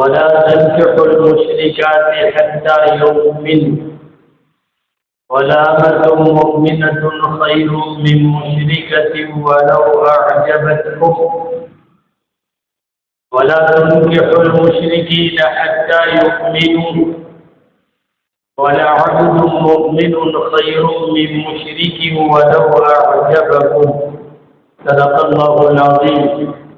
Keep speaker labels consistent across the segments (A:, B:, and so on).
A: ولا تنكحوا المشركات حتى يؤمنوا. ولا مؤمنة خير من مشركة ولو أعجبتكم ولا تنكحوا المشركين حتى يؤمنوا. ولعبد مؤمن خير من مشرك ولو أعجبكم. صدق الله العظيم.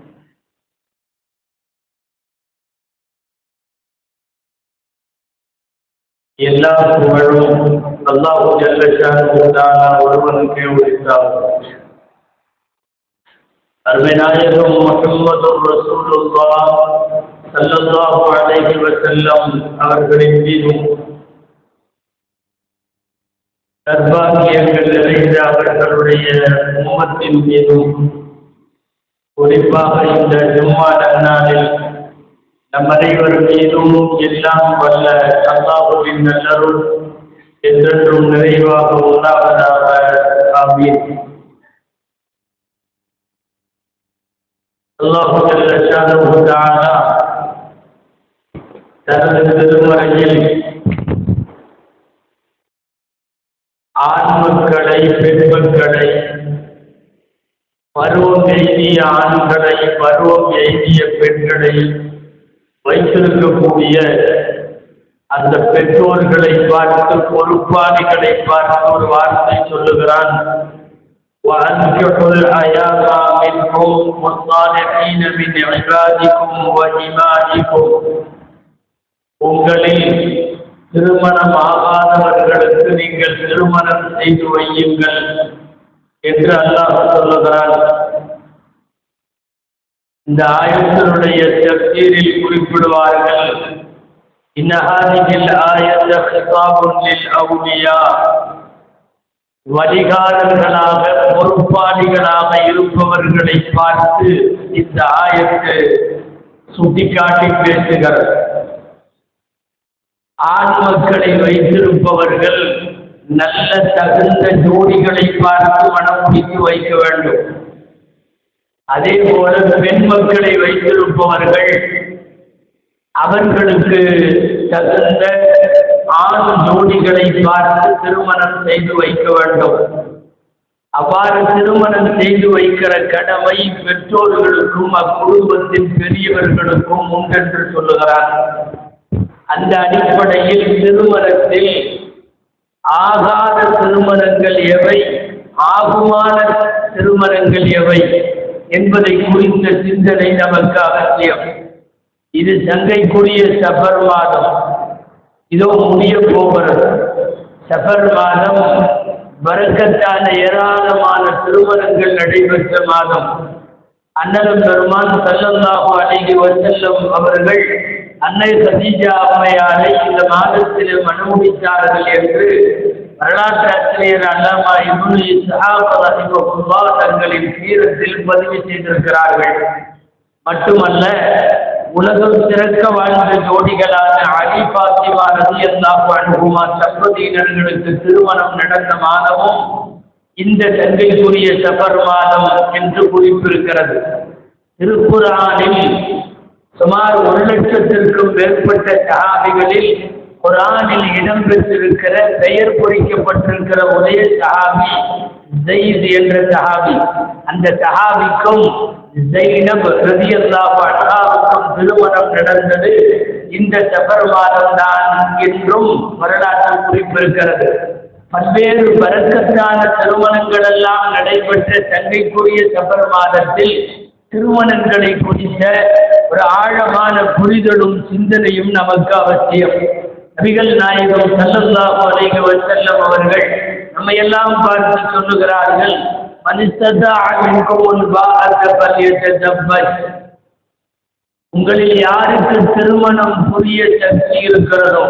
A: எல்லா புகழும் அல்லாஹு ஜல்லஷான ஒருவனுக்கே உரித்தாகும். அருமைநாயகம் முகம்மது ரசூலுல்லா சல்லல்லாஹு அலைஹி வஸல்லம் அவர்களின் மீதும் நற்பாக்கியங்கள் நிறைந்த அவர்களுடைய உம்மத்தின் மீதும் குறிப்பாக இந்த ஜும்மா நன்னாளில் நம் அனைவர் மீதும் எல்லாம் வல்ல அல்லாஹுவின் நல்லருள் என்றென்றும் நிறைவாக உண்டாவதாக. ஆமீன். அல்லாஹு ஜல்ல தனது திருமறையில் ஆண் மக்களை பருவம் எய்திய ஆண்களை பருவம் எய்திய பெண்களை வைத்திருக்கக்கூடிய அந்த பெற்றோர்களை பார்த்து பொறுப்பாளிகளை பார்த்து ஒரு வார்த்தை சொல்லுகிறான் وأنكحوا الأيام منكم والصالحين من عبادكم وإمائكم உங்களில் திருமணம் ஆகாதவர்களுக்கு நீங்கள் திருமணம் செய்து வையுங்கள் என்று அல்லாஹ் சொல்லுகிறான் இந்த ஆயத்தினுடைய தப்சீரில் குறிப்பிடுவார்கள். இன்னஹாதிகள் ஆயத்த ஹிதாபுல்லில் அவுலியா. வழிகாரர்களாக பொறுப்பாளிகளாக இருப்பவர்களை பார்த்து இந்த ஆயத்து சுட்டிக்காட்டி பேசுகிறது ஆண் மக்களை வைத்திருப்பவர்கள் நல்ல தகுந்த ஜோடிகளை பார்த்து மனம் முடித்து வைக்க வேண்டும். அதே போல பெண் மக்களை வைத்திருப்பவர்கள் அவர்களுக்கு தகுந்த ஆண் ஜோடிகளை பார்த்து திருமணம் செய்து வைக்க வேண்டும். அவ்வாறு திருமணம் செய்து வைக்கிற கடமை பெற்றோர்களுக்கும் அக்குடும்பத்தின் பெரியவர்களுக்கும் உண்டென்று சொல்லுகிறார். அந்த அடிப்படையில் திருமணத்தில் ஆகாத திருமணங்கள் எவை? ஆகுமான திருமணங்கள் எவை? என்பதை குறித்த சிந்தனை நமக்கு அவசியம். இது சங்கைக்குரிய சஃபர் மாதம். இதோ முடிய போகிறது. சஃபர் மாதம் வரக்கத்தான ஏராளமான திருமணங்கள் நடைபெற்ற மாதம். அன்னலம் பெருமான் சல்லல்லாஹு அலைஹி வஸல்லம் அவர்கள் அன்னை சதீஜா அம்மையாரை இந்த மாதத்தில் மனமுடித்தார்கள் என்று வரலாற்று ஆசிரியர் அல்லாமா இப்னு இஸ்ஹாக் ரஹிமஹுல்லாஹ் தங்களின் சீரத்தில் பதிவு செய்திருக்கிறார்கள். மட்டுமல்ல உலகம் சிறக்க வாழ்ந்த ஜோடிகளான அலி பாத்திமா ரலியல்லாஹு அனுகுமா தம்பதியினர்களுக்கு திருமணம் நடந்த மாதமும் இந்த தங்கைக்குரிய சபர் மாதம் என்று குறிப்பிருக்கிறது. திருக்குறானில் சுமார் ஒரு லட்சத்திற்கும் மேற்பட்ட சகாபிகளில் குரானில் இடம்பெற்றிருக்கிற பெயர் பொறிக்கப்பட்டிருக்கிற ஒரே சஹாபி ஜெயித் என்ற சஹாபி. அந்த சஹாபிக்கும் ஜெயினப் ரதியல்லாஹு அன்ஹாவுக்கும் திருமணம் நடந்தது. இந்த சபர் மாதம்தான் என்றும் வரலாற்று குறிப்பிருக்கிறது. பல்வேறு வரக்கத்தான திருமணங்கள் எல்லாம் நடைபெற்ற தங்கைக்குரிய சபர் மாதத்தில் திருமணங்களை குறித்த ஒரு ஆழமான புரிதலும் சிந்தனையும் நமக்கு அவசியம். நபிகள் நாயகம் சல்லல்லாஹு அலைஹி வஸல்லம் அவர்கள் நம்மை எல்லாம் பார்த்து சொல்லுகிறார்கள் உங்களில் யாருக்கு திருமணம் புரிய சக்தி இருக்கிறதோ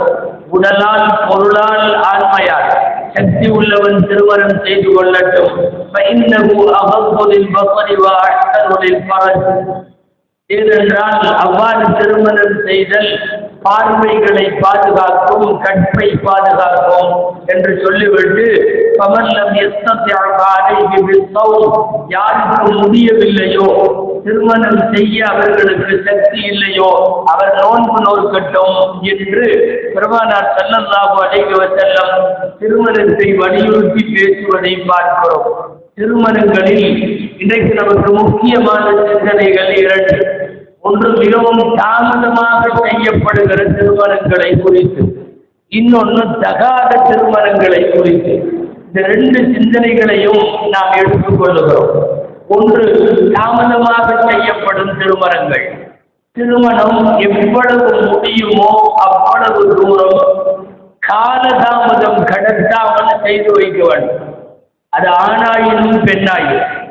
A: உடலால் பொருளால் ஆண்மையால் சக்தி உள்ளவன் திருமணம் செய்து கொள்ளட்டும். ஏனென்றால் அவ்வாறு திருமணம் செய்தல் பார்வைகளை பாதுகாக்கும் கற்பை பாதுகாக்கும் என்று சொல்லிவிட்டு பமல்லம் யாருக்கு முடியவில்லையோ திருமணம் செய்ய அவர்களுக்கு சக்தி இல்லையோ அவர் நோன்பு நோக்கட்டும் என்று பெருமானார் செல்லல்லாஹு அலைஹி செல்லம் திருமணத்தை வலியுறுத்தி பேசுவதை பார்க்கிறோம். திருமணங்களில் இன்றைக்கு நமக்கு முக்கியமான சிந்தனைகள் இரண்டு. ஒன்று மிகவும் தாமதமாக செய்யப்படுகிற திருமணங்களை குறித்து இன்னொன்று தகாத திருமணங்களை குறித்து இந்த ரெண்டு சிந்தனைகளையும் நாம் எடுத்துக்கொள்ளுகிறோம் ஒன்று தாமதமாக செய்யப்படும் திருமணங்கள். திருமணம் எவ்வளவு முடியுமோ அவ்வளவு தூரம் காலதாமதம் கடத்தாமல் செய்து வைக்க வேண்டும். அது ஆணாயினும் பெண்ணாயினும்.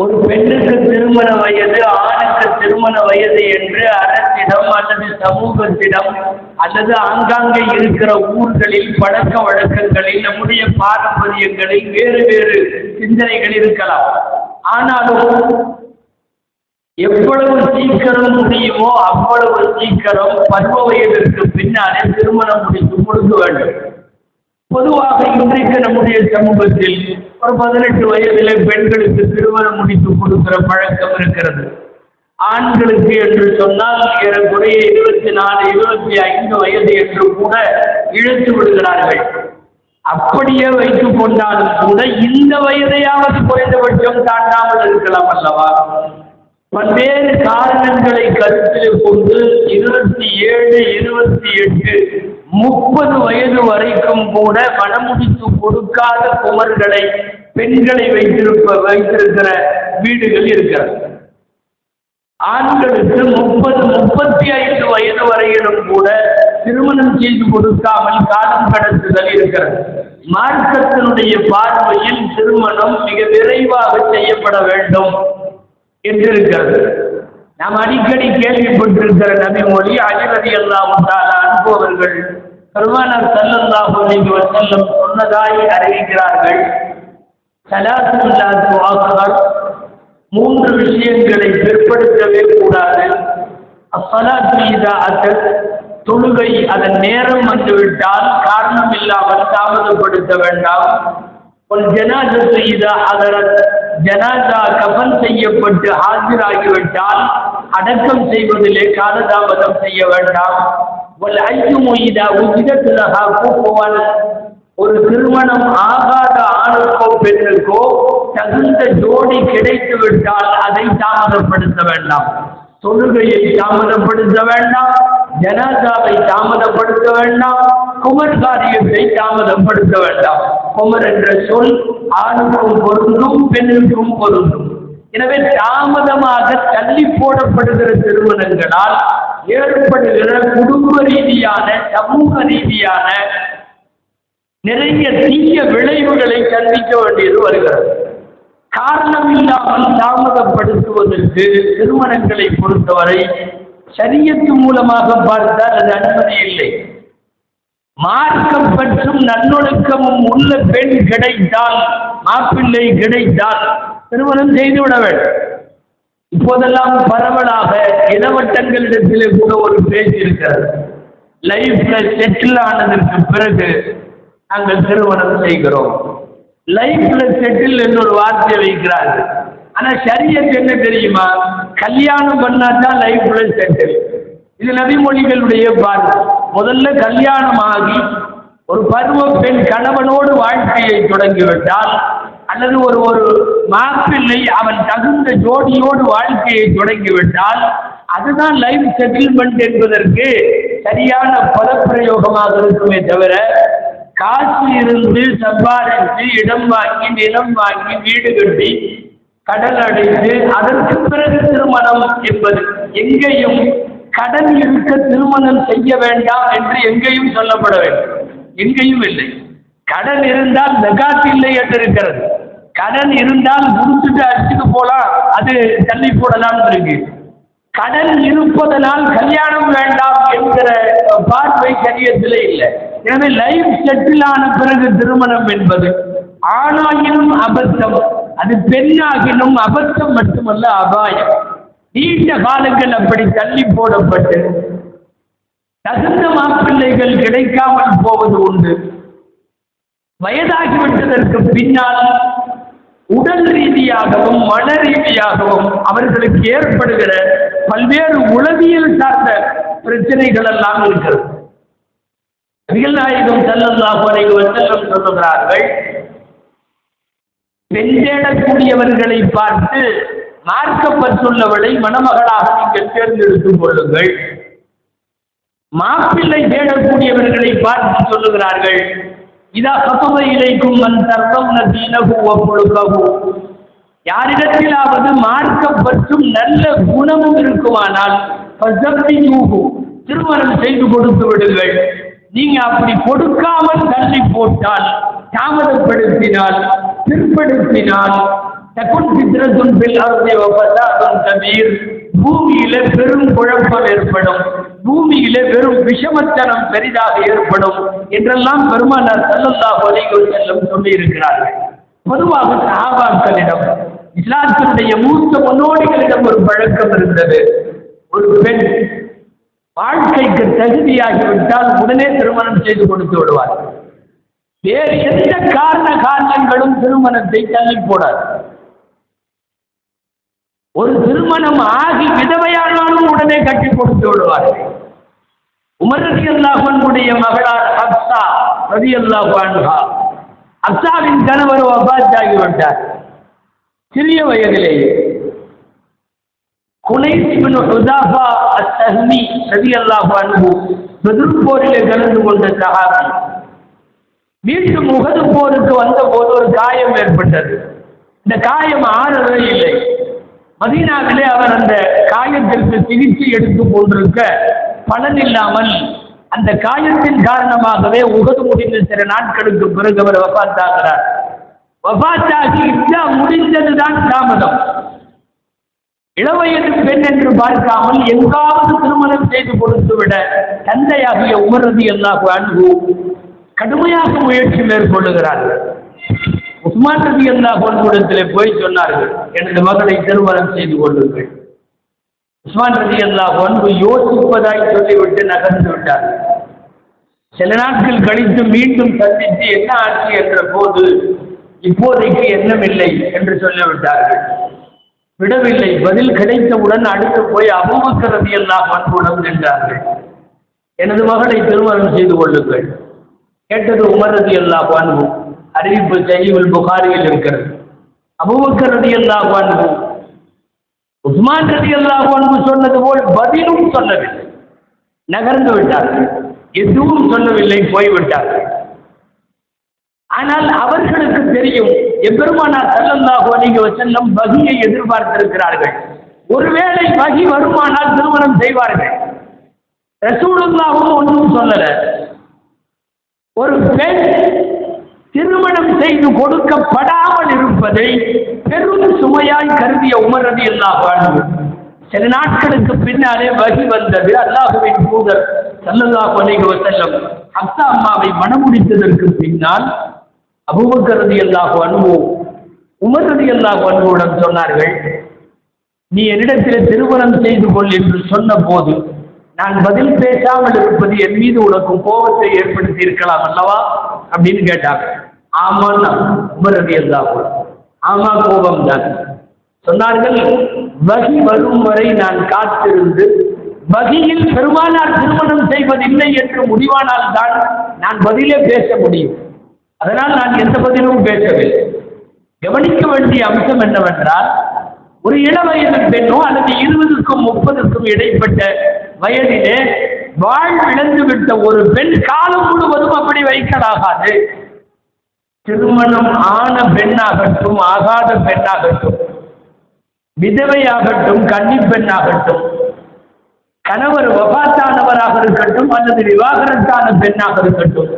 A: ஒரு பெண்ணுக்கு திருமண வயது ஆணுக்கு திருமண வயது என்று அரசிடம் அல்லது சமூகத்திடம் அல்லது ஆங்காங்கே இருக்கிற ஊர்களில் பழக்க வழக்கங்களில் நம்முடைய பாரம்பரியங்களில் வேறு வேறு சிந்தனைகள் இருக்கலாம். ஆனாலும் எவ்வளவு சீக்கிரம் முடியுமோ அவ்வளவு சீக்கிரம் பருவ வயதிற்கு பின்னாலே திருமணம் முடித்து கொடுக்க வேண்டும். பொதுவாக இன்றைக்கு நம்முடைய சமூகத்தில் ஒரு பதினெட்டு வயதிலே பெண்களுக்கு திருமணம் முடித்து கொடுக்கிற பழக்கம் இருக்கிறது. ஆண்களுக்கு என்று சொன்னால் ஏறக்குறைய இருபத்தி நாலு இருபத்தி ஐந்து வயது என்று கூட இழுத்து விடுகிறார்கள். அப்படியே வைத்துக் கொண்டாலும் கூட இந்த வயதையாவது குறைந்தபட்சம் தாண்டாமல் இருக்கலாம் அல்லவா? பல்வேறு காரணங்களை கருத்தில் கொண்டு இருபத்தி ஏழு இருபத்தி எட்டு முப்பது வயது வரைக்கும் கூட மனமுடித்து கொடுக்காத குமர்களை பெண்களை வைத்திருப்ப வைத்திருக்கிற வீடுகள் இருக்கிறது. ஆண்களுக்கு முப்பது முப்பத்தி ஐந்து வயது வரையிலும் கூட திருமணம் செய்து கொடுக்காமல் காலம் கடத்துதல் இருக்கிறது. மார்க்கத்தினுடைய பார்வையில் திருமணம் மிக விரைவாக செய்யப்பட வேண்டும் என்றிருக்கிறது. நாம் அடிக்கடி கேள்விப்பட்டிருக்கிற நபிமொழி மொழி அஜிரதி அல்லாஹ் அனுபவர்கள் பெருமானார் சல்லல்லாஹு அலைஹி வஸல்லம் சொன்னதாய் அறிவிக்கிறார்கள். சலாத்துல்லாத்து வாக்குகள் மூன்று விஷயங்களை பிற்படுத்தவே கூடாது. அஸ்ஸலாத்து இதா அத்தல் தொழுகை அதன் நேரம் வந்துவிட்டால் காரணம் இல்லாமல் தாமதப்படுத்த வேண்டாம். ஒரு இதா அதரத் ஜனாதா கபன் செய்யப்பட்டு ஆஜராகிவிட்டால் அடக்கம் செய்வதிலே காலதாமதம் செய்ய வேண்டாம். ஒரு ஐந்து இதா உஜிதத்துலகா கூப்புவன். ஒரு திருமணம் ஆகாத ஆணுக்கோ பெண்ணுக்கோ தகுந்த ஜோடி கிடைத்து விட்டால் அதை தாமதப்படுத்த வேண்டாம். தொழுகையை தாமதப்படுத்த வேண்டாம். ஜனாதாவை தாமதப்படுத்த வேண்டாம் குமர் காரியத்தை தாமதப்படுத்த வேண்டாம். குமர் என்ற சொல் ஆணுக்கும் பொருந்தும் பெண்ணுக்கும் பொருந்தும். எனவே தாமதமாக தள்ளி போடப்படுகிற திருமணங்களால் ஏற்படுகிற குடும்ப ரீதியான சமூக ரீதியான நிறைய தீய விளைவுகளை சந்திக்க வேண்டியது வருகிறது. காரணம் இல்லாமல் தாமதப்படுத்துவதற்கு திருமணங்களை பொறுத்தவரை சரியத்து மூலமாக பார்த்தால் அது அனுமதி இல்லை. மார்க்கம் பற்றும் நன்னொழுக்கமும் உள்ள பெண் கிடைத்தால் மாப்பிள்ளை கிடைத்தால் திருமணம் செய்துவிட வேண்டும். இப்போதெல்லாம் பரவலாக இளவட்டங்களிடத்திலே கூட ஒரு பேச்சு இருக்கிறது. லைஃப்ல செட்டில் ஆனதற்கு பிறகு நாங்கள் திருமணம் செய்கிறோம். லைஃப்ல செட்டில் என்று ஒரு வார்த்தையை வைக்கிறார்கள். ஆனா சரியத் என்ன தெரியுமா? கல்யாணம் பண்ணாதான் லைஃப்ல செட்டில் இது நபிமொழிகளுடைய பார்வை. முதல்ல கல்யாணம் ஆகி ஒரு பருவ பெண் கணவனோடு வாழ்க்கையை தொடங்கிவிட்டால் அல்லது ஒரு ஒரு மாப்பிள்ளை அவன் தகுந்த ஜோடியோடு வாழ்க்கையை தொடங்கிவிட்டால் அதுதான் லைஃப் செட்டில்மெண்ட் என்பதற்கு சரியான பதப்பிரயோகமாக இருக்குமே தவிர காசு இருந்து சம்பாதித்து இடம் வாங்கி நிலம் வாங்கி வீடு கட்டி கடன் அடைந்து அதற்கு பிறகு திருமணம் என்பது. எங்கேயும் கடன் இருக்க திருமணம் செய்ய வேண்டாம் என்று எங்கேயும் சொல்லப்பட வேண்டும். எங்கேயும் இல்லை. கடன் இருந்தால் மெகாட் இல்லை என்று இருக்கிறது. கடன் இருந்தால் முடிச்சுட்டு அடிச்சுட்டு போலாம். அது தள்ளி போடலாம் இருக்கு. கடன் இருப்பதனால் கல்யாணம் வேண்டாம் என்கிற பார்வை சரியத்தில் இல்லை. எனவே லைஃப் செட்டில் ஆன பிறகு திருமணம் என்பது. ஆணாகினும் அபத்தம். அது பெண்ணாகினும் அபத்தம் மட்டுமல்ல அபாயம். நீண்ட காலங்கள் அப்படி தள்ளி போடப்பட்டு தகுந்த மாப்பிள்ளைகள் கிடைக்காமல் போவது உண்டு. வயதாகிவிட்டதற்கு பின்னால் உடல் ரீதியாகவும் மன ரீதியாகவும் அவர்களுக்கு ஏற்படுகிற பல்வேறு உளவியல் சார்ந்த பிரச்சனைகள் எல்லாம் இருக்கிறது. நபிகள் நாயகம் செல்லல்லாஹு செல்லம் வஸல்லம் சொல்லுகிறார்கள் பெண் தேடக்கூடியவர்களை பார்த்து மார்க்கப்பட்டுள்ளவளை மணமகளாக நீங்கள் தேர்ந்தெடுத்துக் கொள்ளுங்கள். மாப்பிள்ளை தேடக்கூடியவர்களை பார்த்து சொல்லுகிறார்கள். இதா கப்பவ இலைக்கும் மன் தர்க்கம் தீனகு யாரிடத்திலாவது மார்க்கப்பற்றும் நல்ல குணமும் இருக்குமானால் திருமணம் செய்து கொடுத்து விடுங்கள். நீங்க அப்படி கொடுக்காமல் தள்ளி போட்டால் தாமதப்படுத்தினால் பிற்படுத்தினால் தக்குன் சித்திரத்துன் பில் அருளை வபசாதுன் கபீர் பூமியில பெரும் குழப்பம் ஏற்படும். பூமியில வெறும் விஷமத்தனம் பெரிதாக ஏற்படும் என்றெல்லாம் பெருமானார் ஸல்லல்லாஹு ஒலிகள் செல்லும் சொல்லி இருக்கிறார்கள் பொதுவாக சஹாபாக்களிடம் இஸ்லாத்தினுடைய மூத்த முன்னோடிகளிடம் ஒரு பழக்கம் இருந்தது. ஒரு பெண் வாழ்க்கைக்கு தகுதியாகிவிட்டால் உடனே திருமணம் செய்து கொடுத்து விடுவார் வேறு எந்த காரண காரணங்களும் திருமணத்தை தள்ளி போடாது ஒரு திருமணம் ஆகி விதவையானாலும் உடனே கட்டி கொடுத்து விடுவார்கள். உமர் அல்லாஹனுடைய மகளார் அப்சா ரதி அல்லாஹா அப்சாவின் கணவர் வபாத்தாகிவிட்டார் சிறிய வயதிலேயே. குனைஸ் இப்னு ஹுதாஃபா அத்-தஹ்மி ரலியல்லாஹு அன்ஹு கலந்து கொண்ட சஹாபி. மீண்டும் முகது போருக்கு வந்தபோது ஒரு காயம் ஏற்பட்டது. இந்த காயம் ஆறவே இல்லை. மதீனாவிலே அவர் அந்த காயத்திற்கு சிகிச்சை எடுத்துக் கொண்டிருக்க பலன் இல்லாமல் அந்த காயத்தின் காரணமாகவே உகது முடிந்த சில நாட்களுக்கு பிறகு அவர் வபாத்தாகிறார். வபாத்தாகி இஸ்லா முடிந்ததுதான் தாமதம். இளவயது பெண் என்று பார்க்காமல் எங்காவது திருமணம் செய்து கொடுத்து விட தந்தையாகிய உமரதி எல்லா அன்பு கடுமையாக முயற்சி மேற்கொள்ளுகிறார்கள் உஸ்மான் ரதி அல்லா பொன்குடத்திலே போய் சொன்னார்கள் எனது மகளை திருமணம் செய்து கொள்ளுங்கள். உஸ்மான் ரதி அல்லா பொன்பு யோசிப்பதாய் சொல்லிவிட்டு நகர்ந்து விட்டார். சில நாட்கள் கழித்து மீண்டும் சந்தித்து என்ன ஆட்சி என்ற போது இப்போதைக்கு எண்ணமில்லை என்று சொல்லிவிட்டார்கள். விடவில்லை பதில் கிடைத்தவுடன் அடுத்து போய் அபூபக்கர் ரலியல்லாஹு அன்ஹுடன் நின்றார்கள். எனது மகளை திருமணம் செய்து கொள்ளுங்கள். கேட்டது உமர் ரதி அல்லா பான்பு அறிவிப்பு சஹீஹுல் புகாரியில் இருக்கிறது. அபுபக்கர் ரதி அல்லா பான்பு உஸ்மான் அல்லா ஒன்று சொன்னது போல் பதிலும் சொல்லவில்லை. நகர்ந்து விட்டார்கள். எதுவும் சொல்லவில்லை போய்விட்டார்கள். ஆனால் அவர்களுக்கு தெரியும் எப்பெருமானார் ஸல்லல்லாஹு அலைஹி வஸல்லம் பகியை எதிர்பார்த்திருக்கிறார்கள். ஒருவேளை பகி வருமானால் திருமணம் செய்வார்கள். ரசூலுல்லாஹும் ஒன்றும் சொல்லல. ஒரு பெண் திருமணம் செய்து கொடுக்கப்படாமல் இருப்பதை பெரும் சுமையாய் கருதிய உமரதி ரலியல்லாஹு அன்ஹு. சில நாட்களுக்கு பின்னாலே வகி வந்தது. அல்லாஹுவின் தூதர் சல்லல்லா அலைஹி வஸல்லம் ஹப்சா அம்மாவை மணமுடித்ததற்கு பின்னால் அபூபக்கர் ரலியல்லாஹு அன்ஹு உமரதி ரலியல்லாஹு அன்ஹுவிடம் சொன்னார்கள் நீ என்னிடத்தில் திருமணம் செய்து கொள் என்று சொன்ன போது நான் பதில் பேசாமல் இருப்பது என் மீது உனக்கு கோபத்தை ஏற்படுத்தி இருக்கலாம் அல்லவா? அப்படின்னு கேட்டாங்க. ஆமான்னா உமர் ரலியல்லாஹு ஆமா கோபம் தான் சொன்னார்கள் வகி வரும் வரை நான் காத்திருந்து வகியில் பெருமானார் திருமணம் செய்வதில்லை என்று முடிவானால் தான் நான் பதிலே பேச முடியும். அதனால் நான் எந்த பதிலும் பேசவில்லை. கவனிக்க வேண்டிய அம்சம் என்னவென்றால் ஒரு இளவயது பெண்ணோ அல்லது இருபதுக்கும் முப்பதுக்கும் இடைப்பட்ட வயதிலே வாழ் இழந்துவிட்ட ஒரு பெண் காலம் முழுவதும் அப்படி வைக்கலாகாது. திருமணம் ஆன பெண்ணாகட்டும் ஆகாத பெண்ணாகட்டும் விதவையாகட்டும் கன்னி பெண்ணாகட்டும் கணவர் வபாத்தானவராக இருக்கட்டும் அல்லது விவாகரத்தான பெண்ணாக இருக்கட்டும்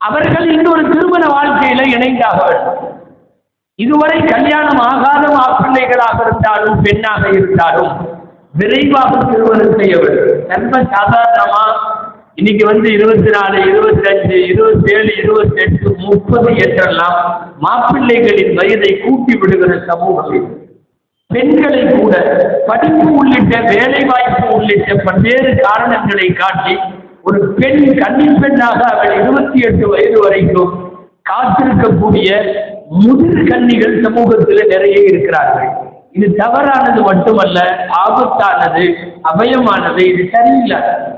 A: அவர்கள் இன்னொரு திருமண வாழ்க்கையில இணைந்தாக வேண்டும். இதுவரை கல்யாணம் ஆகாத மாப்பிள்ளைகளாக இருந்தாலும் பெண்ணாக இருந்தாலும் விரைவாக திருமணம் செய்ய வேண்டும். ரொம்ப சாதாரணமா இன்னைக்கு வந்து இருபத்தி நாலு இருபத்தி அஞ்சு இருபத்தி ஏழு இருபத்தி எட்டு முப்பது என்றெல்லாம் மாப்பிள்ளைகளின் வயதை கூட்டி விடுகிற சமூகம் பெண்களை கூட படிப்பு உள்ளிட்ட வேலை வாய்ப்பு உள்ளிட்ட பல்வேறு காரணங்களை காட்டி ஒரு பெண் கன்னி பெண்ணாக அவள் இருபத்தி எட்டு வயது வரைக்கும் காத்திருக்கக்கூடிய முதிர் கன்னிகள் சமூகத்தில் நிறைய இருக்கிறார்கள். இது தவறானது மட்டுமல்ல ஆபத்தானது அபயமானது இது சரியில்லாதது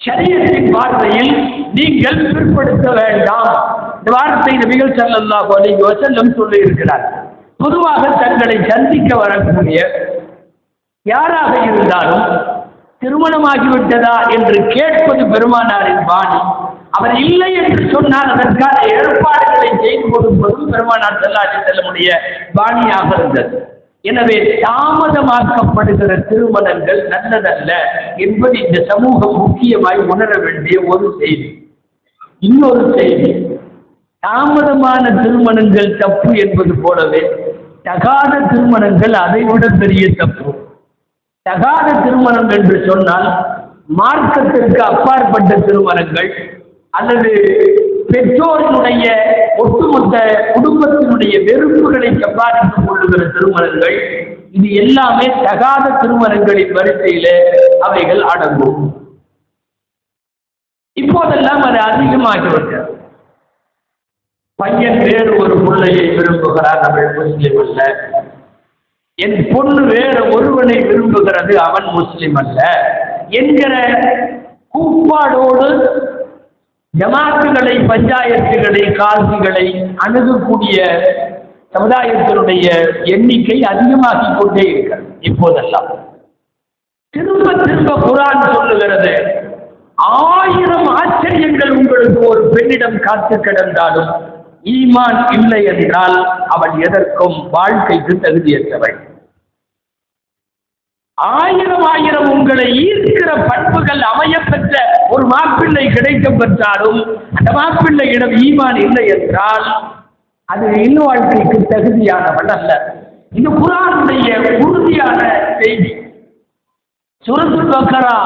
A: சரியத்தின் பார்வையில் நீங்கள் பிற்படுத்த வேண்டாம். இந்த வார்த்தை நபிகள் செல்லல்லா அலைஹி யோசல்லம் சொல்லி இருக்கிறார் பொதுவாக தங்களை சந்திக்க வரக்கூடிய யாராக இருந்தாலும் திருமணமாகிவிட்டதா என்று கேட்பது பெருமானாரின் பாணி. அவர் இல்லை என்று சொன்னால் அதற்கான ஏற்பாடுகளை செய்து கொடுப்பதும் பெருமானார் செல்லாடி செல்லமுடைய பாணியாக இருந்தது. எனவே தாமதமாக்கப்படுகிற திருமணங்கள் நல்லதல்ல என்பது இந்த சமூகம் முக்கியமாய் உணர வேண்டிய ஒரு செய்தி. இன்னொரு செய்தி. தாமதமான திருமணங்கள் தப்பு என்பது போலவே தகாத திருமணங்கள் அதைவிட பெரிய தப்பு. தகாத திருமணம் என்று சொன்னால் மார்க்கத்திற்கு அப்பாற்பட்ட திருமணங்கள் அல்லது பெற்றோரினுடைய ஒட்டுமொத்த குடும்பத்தினுடைய வெறுப்புகளை சம்பாதித்துக் கொள்ளுகிற திருமணங்கள் இது எல்லாமே தகாத திருமணங்களின் வரிசையில அவைகள் அடங்கும். இப்போதெல்லாம் அது அதிகமாகிவிட்டது பையன் வேறு ஒரு பிள்ளையை விரும்புகிறார் அவள் முஸ்லீம் அல்ல. என் பொண்ணு வேற ஒருவனை விரும்புகிறது அவன் முஸ்லிம் அல்ல. என்கிற கூப்பாடோடு ஜமாத்துகளை பஞ்சாயத்துகளை கால்சிகளை அணுகக்கூடிய சமுதாயத்தினுடைய எண்ணிக்கை அதிகமாகிக் கொண்டே இருக்கிறது இப்போதெல்லாம். திரும்ப திரும்ப குரான் சொல்லுகிறது. ஆயிரம் ஆச்சரியங்கள் உங்களுக்கு ஒரு பெண்ணிடம் காத்து கிடந்தாலும் ஈமான் இல்லை என்றால் அவள் எதற்கும் வாழ்க்கைக்கு தகுதியற்றவள் ஆயிரம் ஆயிரம் உங்களை ஈர்க்கிற பண்புகள் அமையப்பெற்ற ஒரு மாப்பிள்ளை கிடைக்க பெற்றாலும் அந்த மாப்பிள்ளையிடம் ஈமான் இல்லை என்றால் அது இன்னும் வாழ்க்கைக்கு தகுதியானவன் அல்ல. இது குரானுடைய உறுதியான செய்தி. சுரத்து பக்கரா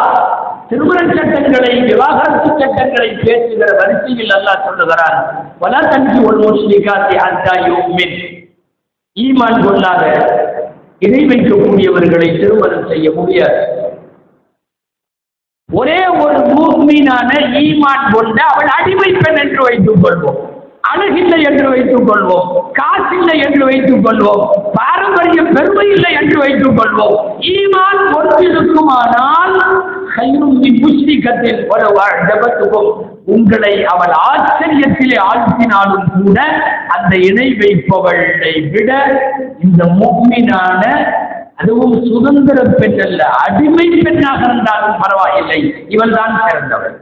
A: திருமண சட்டங்களை விவாகரத்து சட்டங்களை பேசுகிற வரிசையில் அல்லாஹ் சொல்லுகிறான் வலா தன்சி ஒரு முஸ்லிகாத்தி அந்தா யோமின். ஈமான் கொள்ளாத. இணை வைக்கக்கூடியவர்களை திருமணம் செய்ய முடியாது. ஒரே ஒரு மூமீனான ஈமான் கொண்ட அவள் அடிமை பெண் என்று வைத்துக் கொள்வோம். அழகில்லை என்று வைத்துக் கொள்வோம். காசில்லை என்று வைத்துக் கொள்வோம். பாரம்பரிய பெருமை இல்லை என்று வைத்துக் கொள்வோம். ஈமான் ஒன்றிருக்குமானால் புஷ்டிகத்தில் ஒரு ஜபத்துக்கும் உங்களை அவள் ஆச்சரியத்திலே ஆழ்த்தினாலும் கூட அந்த இணை வைப்பவளை விட இந்த முக்மினான அதுவும் சுதந்திர பெண் அல்ல அடிமை பெண்ணாக இருந்தாலும் பரவாயில்லை. இவள் தான் சிறந்தவள்.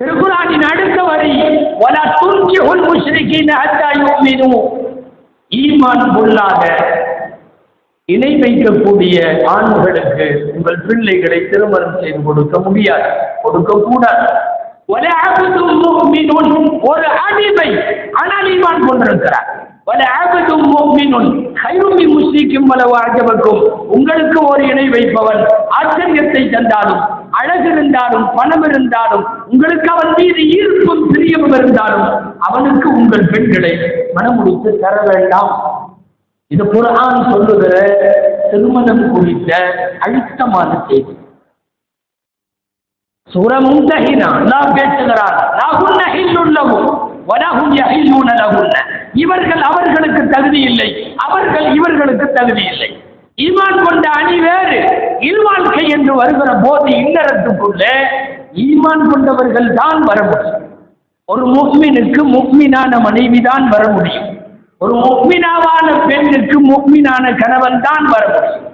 A: திருக்குறானின் அடுத்த வரி வலா துன்கிஹுல் முஷ்ரிகீன ஹத்தா யுமினு. ஈமான் கொள்ளாத இணை வைக்கக்கூடிய ஆண்களுக்கு உங்கள் பிள்ளைகளை திருமணம் செய்து கொடுக்க முடியாது. கொடுக்க கூடாது ஒரு ஒரு அடிமை ஆனால் ஈமான் கொண்டிருக்கிறார். உங்களுக்கு ஒரு இணை வைப்பவன் ஆச்சரியத்தை தந்தாலும் அழகு இருந்தாலும் பணம் இருந்தாலும் உங்களுக்கு அவன் மீது ஈர்ப்பும் பிரியமும் இருந்தாலும் அவனுக்கு உங்கள் பெண்களை மனமுடித்து தர வேண்டாம். இது குரான் சொல்லுகிற திருமணம் குறித்த அழுத்தமான செய்தி. சூரமும் தகினா அல்லாஹ் பேசுகிறார் லகுன்ன ஹில்லுல்லஹு வலஹும் யஹில்லுன லகுன்ன இவர்கள் அவர்களுக்கு தகுதி இல்லை. அவர்கள் இவர்களுக்கு தகுதி இல்லை. ஈமான் கொண்ட அணி வேறு. இல்வாழ்க்கை என்று வருகிற போது இல்லறத்துக்குள்ளே ஈமான் கொண்டவர்கள் தான் வர முடியும். ஒரு முக்மினுக்கு முக்மினான மனைவி தான் வர முடியும். ஒரு முக்மினாவான பெண்ணுக்கு முக்மினான கணவன் தான் வர முடியும்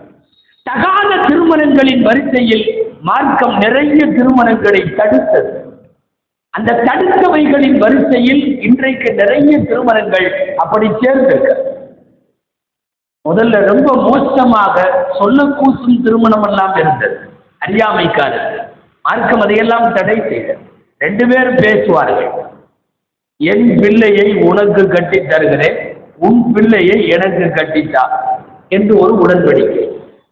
A: தகாத திருமணங்களின் வரிசையில் மார்க்கம் நிறைய திருமணங்களை தடுத்தது. அந்த தடுத்தவைகளின் வரிசையில் இன்றைக்கு நிறைய திருமணங்கள் அப்படி சேர்ந்திருக்க முதல்ல ரொம்ப மோசமாக சொல்ல கூசும் திருமணம் எல்லாம் இருந்தது. அறியாமைக்காரர்கள். மார்க்கம் அதையெல்லாம் தடை செய்தது. ரெண்டு பேரும் பேசுவார்கள். என் பிள்ளையை உனக்கு கட்டி தருகிறேன். உன் பிள்ளையை எனக்கு கட்டித்தா என்று ஒரு உடன்படிக்கை.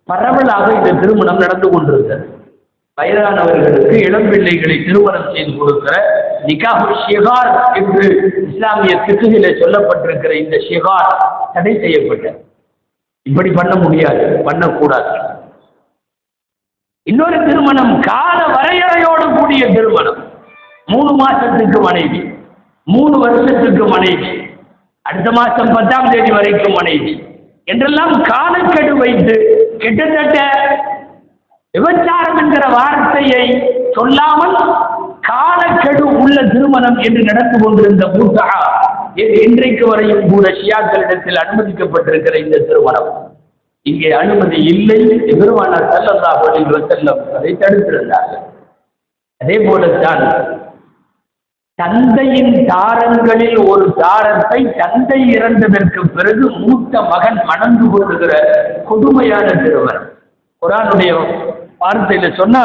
A: பரவலாக இந்த திருமணம் நடந்து கொண்டிருந்தது. வயதானவர்களுக்கு இளம் பிள்ளைகளை திருமணம் செய்து கொடுக்கிற நிகாஹு ஷிகார் என்று இஸ்லாமிய திக்குகளிலே சொல்லப்பட்டிருக்கிற இந்த ஷிகார் தடை செய்யப்பட்டது இப்படி பண்ண முடியாது பண்ணக்கூடாது. இன்னொரு திருமணம் கால வரையறையோடு கூடிய திருமணம். மூணு மாசத்துக்கு மனைவி மூணு வருஷத்துக்கு மனைவி. அடுத்த மாசம் பத்தாம் தேதி வரைக்கும் மனைவி. என்றெல்லாம் காலக்கெடு வைத்து கிட்டத்தட்ட விபச்சாரம் என்கிற வார்த்தையை சொல்லாமல் காலக்கெடு உள்ள திருமணம் என்று நடந்து கொண்டிருந்த மூத்தா இன்றைக்கு வரையும் கூட ஷியாக்களிடத்தில் அனுமதிக்கப்பட்டிருக்கிற இந்த திருமணம். இங்கே அனுமதி இல்லை. பெருமானார் செல்லல்லா பள்ளிகள் செல்லம் அதை தடுத்திருந்தார்கள். அதே போலத்தான் தந்தையின் தாரங்களில் ஒரு தாரத்தை தந்தை இறந்ததற்கு பிறகு மூத்த மகன் மணந்து கொள்ளுகிற கொடுமையான திருமணம் குரானுடைய வார்த்தையில சொன்னா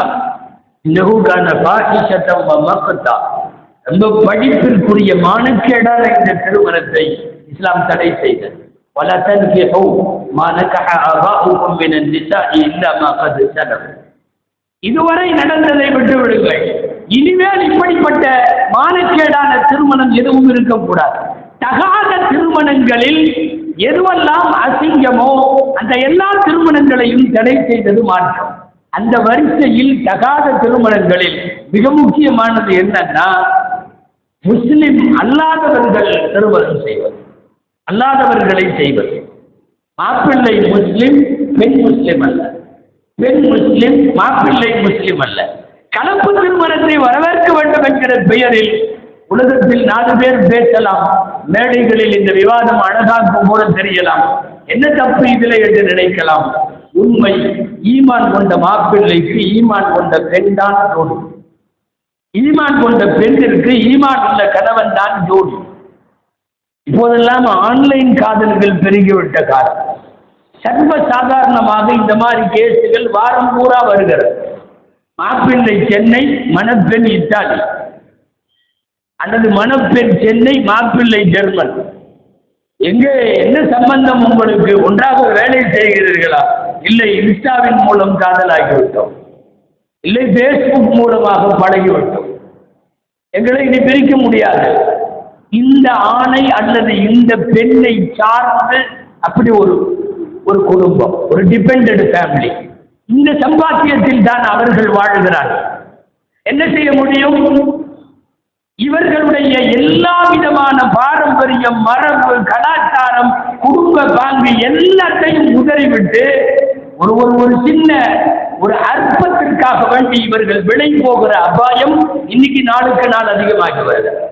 A: நெகுகான பாகிஷத்தம் மக்கத்தா ரொம்ப படிப்பிற்குரிய மானக்கேடான இந்த திருமணத்தை இஸ்லாம் தடை செய்தது ولا تنكحوا ما نكح آباؤكم من النساء إلا ما قد سلف இதுவரை நடந்ததை விட்டு விடுங்கள் இனிமேல் இப்படிப்பட்ட மானக்கேடான திருமணம் எதுவும் இருக்கக்கூடாது தகாத திருமணங்களில் எதுவெல்லாம் அசிங்கமோ அந்த எல்லா திருமணங்களையும் தடை செய்தது மாற்றம். அந்த வரிசையில் தகாத திருமணங்களில் மிக முக்கியமானது என்னன்னா முஸ்லிம் அல்லாதவர்கள் திருமணம் செய்வது. அல்லாதவர்களை செய்வது. மாப்பிள்ளை முஸ்லிம் பெண் முஸ்லிம் அல்ல. பெண் முஸ்லிம் மாப்பிள்ளை முஸ்லிம் அல்ல. கலப்பு திருமணத்தை வரவேற்க வேண்டும் என்கிற பெயரில் உலகத்தில் நாலு பேர் பேசலாம். மேடைகளில் இந்த விவாதம் அழகாக்கும் போல தெரியலாம். என்ன தப்பு இதில் என்று நினைக்கலாம். உண்மை ஈமான் கொண்ட மாப்பிள்ளைக்கு ஈமான் கொண்ட பெண் தான் ஜோடி. ஈமான் கொண்ட பெண்ணிற்கு ஈமான் உள்ள கணவன் தான் ஜோடி. இப்போதெல்லாம் ஆன்லைன் காதல்கள் பெருகிவிட்ட காலம். சர்வ சாதாரணமாக இந்த மாதிரி கேஸுகள் வாரம் பூரா வருகிறது. மாப்பிள்ளை சென்னை மணப்பெண் இத்தாலி. அல்லது மணப்பெண் சென்னை மாப்பிள்ளை ஜெர்மன். எங்கே என்ன சம்பந்தம் உங்களுக்கு? ஒன்றாக வேலை செய்கிறீர்களா? இல்லை இன்ஸ்டாவின் மூலம் காதலாகிவிட்டோம். இல்லை ஃபேஸ்புக் மூலமாக பழகிவிட்டோம். எங்களை இனி பிரிக்க முடியாது. இந்த ஆணை அல்லது இந்த பெண்ணை சார்ந்து அப்படி ஒரு ஒரு குடும்பம் ஒரு டிபெண்டட் ஃபேமிலி இந்த சம்பாத்தியத்தில் தான் அவர்கள் வாழ்கிறார்கள். என்ன செய்ய முடியும்? இவர்களுடைய எல்லா விதமான பாரம்பரியம் மரபு கலாச்சாரம் குடும்ப பாங்கு எல்லாத்தையும் உதறிவிட்டு ஒரு ஒரு ஒரு சின்ன ஒரு அற்பத்திற்காக வேண்டி இவர்கள் விலை போகிற அபாயம் இன்னைக்கு நாளுக்கு நாள் அதிகமாகி வருகிறது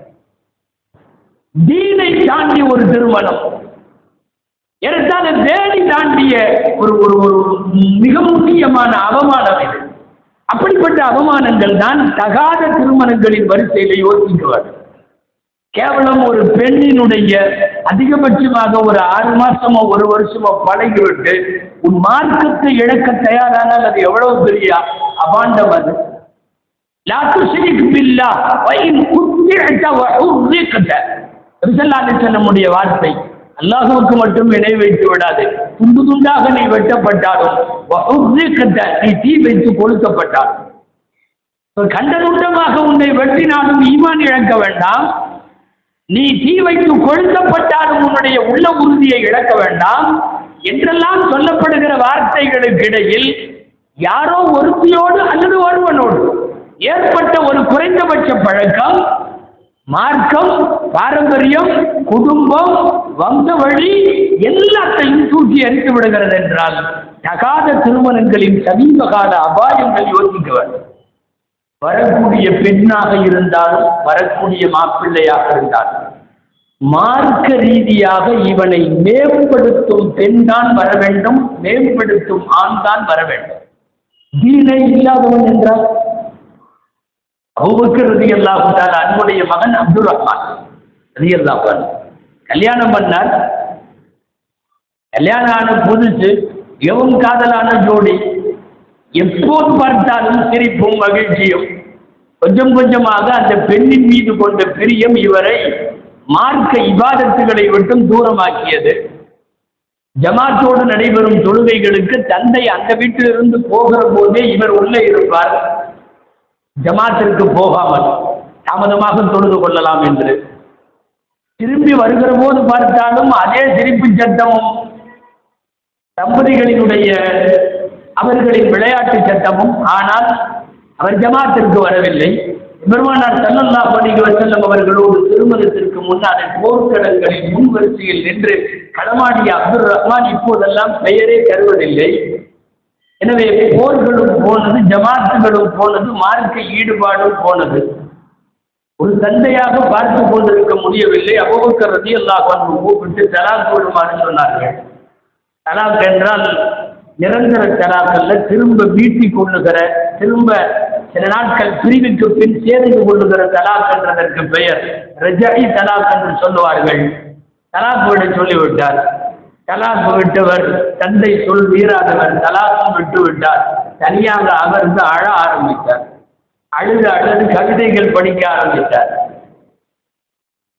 A: தீனை தாண்டி ஒரு திருமணம். ஏறத்தாழ தேடி தாண்டிய ஒரு ஒரு ஒரு மிக முக்கியமான அவமானம் இது. அப்படிப்பட்ட அவமானங்கள் தான் தகாத திருமணங்களின் வரிசையில யோசிக்குவார் கேவலம் ஒரு பெண்ணினுடைய அதிகபட்சமாக ஒரு ஆறு மாசமோ ஒரு வருஷமோ பழகிவிட்டு உன் மார்க்கத்தை இழக்க தயாரானால் அது எவ்வளவு பெரிய அபாண்டம் அது. லா துஷ்ரிக் பில்லா வைன் குத்திஅத வ உர்ரிகத நம்முடைய வார்த்தை அல்லாஹுவுக்கு மட்டும் இணை வைத்து விடாது. துண்டு துண்டாக நீ வெட்டப்பட்டாலும் நீ தீ வைத்து கொளுத்தப்பட்டால் கண்ட துண்டமாக உன்னை வெட்டினாலும் ஈமான் இழக்க வேண்டாம். நீ தீ வைத்து கொளுத்தப்பட்டாலும் உன்னுடைய உள்ள உறுதியை இழக்க வேண்டாம். என்றெல்லாம் சொல்லப்படுகிற வார்த்தைகளுக்கு இடையில் யாரோ ஒருத்தியோடு அல்லது ஒருவனோடு ஏற்பட்ட ஒரு குறைந்தபட்ச பழக்கம் மார்க்கம் பாரம்பரியம் குடும்பம் வம்ச வழி எல்லாத்தையும் தூக்கி எரித்து விடுகிறது என்றால் தகாத திருமணங்களின் சமீப கால அபாயங்கள் யோசிக்க வேண்டும் வரக்கூடிய பெண்ணாக இருந்தாலும் வரக்கூடிய மாப்பிள்ளையாக இருந்தாலும் மார்க்க ரீதியாக இவனை மேம்படுத்தும் பெண் தான் வர வேண்டும் மேம்படுத்தும் ஆண் தான் வர வேண்டும். தீனை இல்லாதவன் என்றால் அபுபக்கர் ரதி அல்லாஹால அன்புடைய மகன் அப்துல் ரஹ்மான் ரதி அல்லாஹான் கல்யாணம் பண்ணார். கல்யாணம் ஆன புதுசு எவன் காதலான ஜோடி எப்போது பார்த்தாலும் சிரிப்பும் மகிழ்ச்சியும். கொஞ்சம் கொஞ்சமாக அந்த பெண்ணின் மீது கொண்ட பிரியம் இவரை மார்க்க இபாதத்துகளை விட்டும் தூரமாக்கியது. ஜமாத்தோடு நடைபெறும் தொழுகைகளுக்கு தந்தை அந்த வீட்டிலிருந்து போகிற போதே இவர் உள்ளே இருப்பார். ஜமாத்திற்கு போகாமல் தாமதமாக தொழுது கொள்ளலாம் என்று. திரும்பி வருகிற போது பார்த்தாலும் அதே சிரிப்பு சத்தமும் தம்பதிகளினுடைய அவர்களின் விளையாட்டு சட்டமும் ஆனால் அவர் ஜமாத்திற்கு வரவில்லை. பெருமானார் ஸல்லல்லாஹு பணிகள் செல்லும் அவர்களோடு திருமணத்திற்கு முன்னால் போர்க்கடல்களின் முன்வரிசையில் நின்று களமாடிய அப்துல் ரஹ்மான் இப்போதெல்லாம் பெயரே தருவதில்லை. எனவே போர்களும் போனது ஜமாத்துகளும் போனது மார்க்க ஈடுபாடும் போனது. ஒரு தந்தையாக பார்த்து கொண்டிருக்க முடியவில்லை. அபுபக்கர் ரலியல்லாஹு அன்ஹு கூப்பிட்டு தலாக் போடுமாறு சொன்னார்கள். தலாக் என்றால் நிரந்தர தலாக்கல்ல திரும்ப மீட்டிக் கொள்ளுகிற திரும்ப சில நாட்கள் பிரிவுக்கு பின் சேர்ந்து கொள்ளுகிற தலாக் என்றதற்கு பெயர். ரஜாயி தலாக் என்று சொல்லுவார்கள். தலாக் விட சொல்லிவிட்டார். தலாக்கு விட்டவர் தந்தை சொல் வீராதவர் தலாக்கு விட்டு விட்டார். தனியாக அமர்ந்து அழ ஆரம்பித்தார். அழுது அழுது கவிதைகள் படிக்க ஆரம்பித்தார்.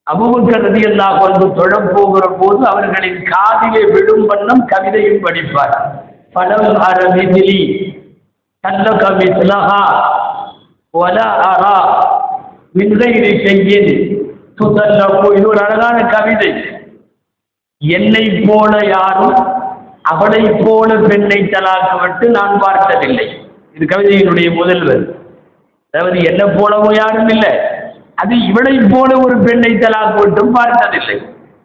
A: அபுபக்கர் ரதியல்லாஹு கொண்டு தொழப் போகிற போது அவர்களின் காதிலே விழும் வண்ணம் கவிதையும் படிப்பார். பலம் அரபிதிலி தல்லக மிஸ்லஹா வல அரா விந்தையிலே செய்யின் சுதல்ல ஒரு அழகான கவிதை. என்னை போல யாரும் அவளை போல பெண்ணை தலாக்கப்பட்டு நான் பார்த்ததில்லை. இது கவிதையினுடைய முதல்வர் அதாவது என்னை போலவும் யாரும் இல்லை. அது இவளை போல ஒரு பெண்ணை தலாக்கப்பட்டும் பார்த்ததில்லை.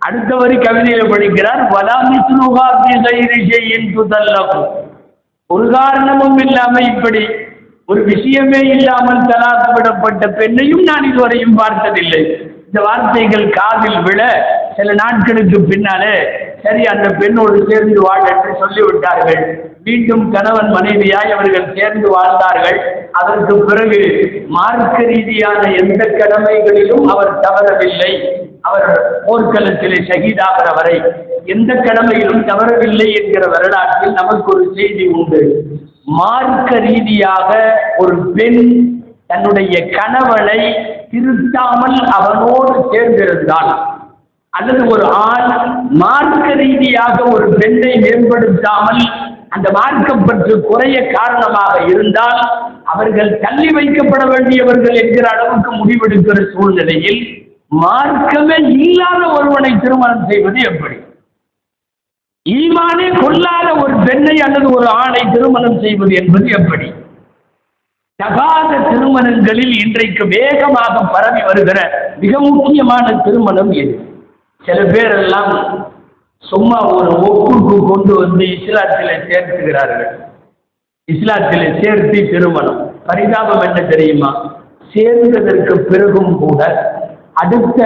A: அடுத்த வரி கவிதையில படிக்கிறார் வலாமிஸ்லுஹா பி கைரி ஒரு காரணமும் இல்லாம இப்படி ஒரு விஷயமே இல்லாமல் தலாக்கு விடப்பட்ட பெண்ணையும் நான் இதுவரையும் பார்த்ததில்லை. இந்த வார்த்தைகள் காதில் விழ சில நாட்களுக்கு பின்னாலே சரி அந்த பெண்ணோடு சேர்ந்து வாழ் என்று சொல்லிவிட்டார்கள். மீண்டும் கணவன் மனைவியாய் அவர்கள் சேர்ந்து வாழ்ந்தார்கள். அதற்கு பிறகு மார்க்க ரீதியான எந்த கடமைகளிலும் அவர் தவறவில்லை. அவர் போர்க்களத்திலே ஷஹீதாகிற வரை எந்த கடமையிலும் தவறவில்லை என்கிற வரலாற்றில் நமக்கு ஒரு செய்தி உண்டு. மார்க்க ரீதியாக ஒரு பெண் தன்னுடைய கணவனை திருத்தாமல் அவனோடு சேர்ந்திருந்தான் அல்லது ஒரு ஆண் மார்க்க ரீதியாக ஒரு பெண்ணை மேம்படுத்தாமல் அந்த மார்க்கம் பற்று குறைய காரணமாக இருந்தால் அவர்கள் தள்ளி வைக்கப்பட வேண்டியவர்கள் என்கிற அளவுக்கு முடிவெடுக்கிற சூழ்நிலையில் மார்க்கமே இல்லாத ஒருவனை திருமணம் செய்வது எப்படி? ஈமானே கொள்ளாத ஒரு பெண்ணை அல்லது ஒரு ஆணை திருமணம் செய்வது என்பது எப்படி? தகாத திருமணங்களில் இன்றைக்கு வேகமாக பரவி வருகிற மிக முக்கியமான திருமணம் எது? சில பேரெல்லாம் சும்மா ஒரு ஒப்புக்கு கொண்டு வந்து இஸ்லாத்தில் சேர்த்துகிறார்கள். இஸ்லாத்தில் சேர்த்து திருமணம். பரிதாபம் என்ன தெரியுமா? சேர்ந்ததற்கு பிறகும் கூட அடுத்த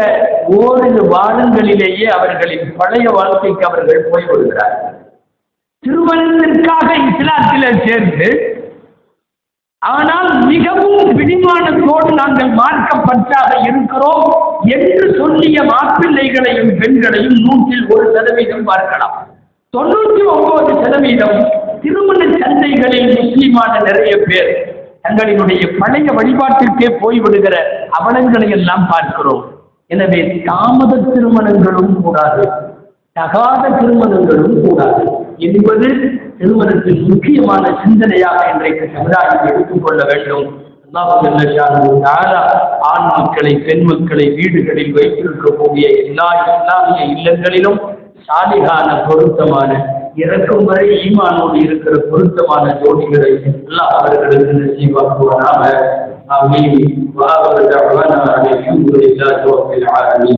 A: ஓரிரு வாரங்களிலேயே அவர்களின் பழைய வாழ்க்கைக்கு அவர்கள் போய்விடுகிறார்கள். திருமணத்திற்காக இஸ்லாத்தில் சேர்த்து ஆனால் மிகவும் பிடிமானத்தோடு நாங்கள் மார்க்கப்பற்றாக இருக்கிறோம் என்று சொல்லிய மாப்பிள்ளைகளையும் பெண்களையும் நூற்றில் ஒரு சதவீதம் பார்க்கலாம். தொண்ணூற்றி ஒன்பது சதவீதம் திருமண சந்தைகளில் முஸ்லிமான நிறைய பேர் தங்களினுடைய பழைய வழிபாட்டிற்கே போய்விடுகிற அவலங்களை எல்லாம் பார்க்கிறோம். எனவே தாமத திருமணங்களும் கூடாது. தகாத திருமணங்களும் கூடாது. என்பது செல்வதற்கு முக்கியமான சிந்தனையாக இன்றைக்கு சமுதாயம் எடுத்துக்கொள்ள வேண்டும். ஆண் மக்களை பெண் மக்களை வீடுகளில் வைத்திருக்கக்கூடிய எல்லா இஸ்லாமிய இல்லங்களிலும் சாலிகான பொருத்தமான இறக்கும் வரை ஈமானோடு இருக்கிற பொருத்தமான ஜோடிகளை எல்லாம் அவர்களுக்கு நசீவாக்குவனாக ஆமீன். வாஹர் தஅவானா ரப்பில் ஆலமீன்.